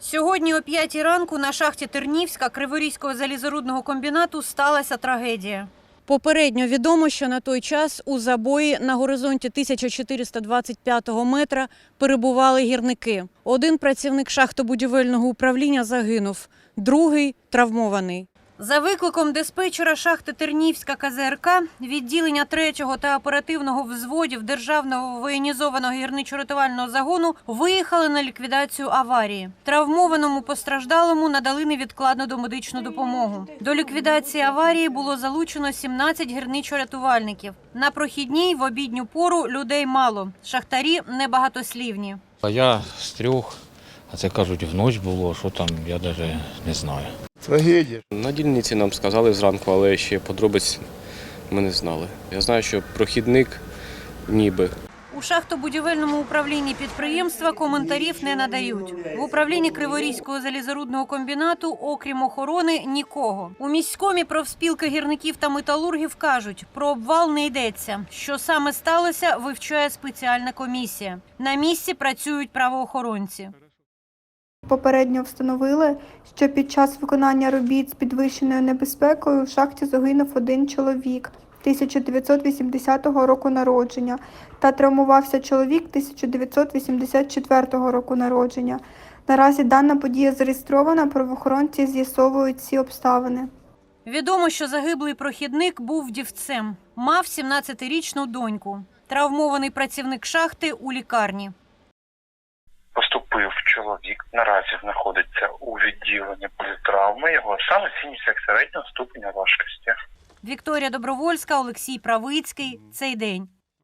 Сьогодні о 5 ранку на шахті Тернівська Криворізького залізорудного комбінату сталася трагедія. Попередньо відомо, що на той час у забої на горизонті 1425 метра перебували гірники. Один працівник шахтобудівельного управління загинув, другий травмований. За викликом диспетчера шахти Тернівська КЗРК відділення 3-го та оперативного взводів Державного воєнізованого гірничо-рятувального загону виїхали на ліквідацію аварії. Травмованому постраждалому надали невідкладну домедичну допомогу. До ліквідації аварії було залучено 17 гірничо-рятувальників. На прохідній в обідню пору людей мало. Шахтарі небагатослівні. А я з трьох, а це кажуть, вночь було, що там, я навіть не знаю. Трагедія. На дільниці нам сказали зранку, але ще подробиць ми не знали. Я знаю, що прохідник ніби У шахтобудівельному управлінні підприємства коментарів не надають. В управлінні Криворізького залізорудного комбінату, окрім охорони, нікого. У міськомі профспілки гірників та металургів кажуть, про обвал не йдеться. Що саме сталося, вивчає спеціальна комісія. На місці працюють правоохоронці. Попередньо встановили, що під час виконання робіт з підвищеною небезпекою в шахті загинув один чоловік 1980 року народження та травмувався чоловік 1984 року народження. Наразі дана подія зареєстрована, правоохоронці з'ясовують ці обставини. Відомо, що загиблий прохідник був вдівцем, мав 17-річну доньку. Травмований працівник шахти у лікарні. Чоловік, наразі знаходиться у відділенні політравми. Його саме як середнього ступеня важкості. Вікторія Добровольська, Олексій Правицький. Цей день.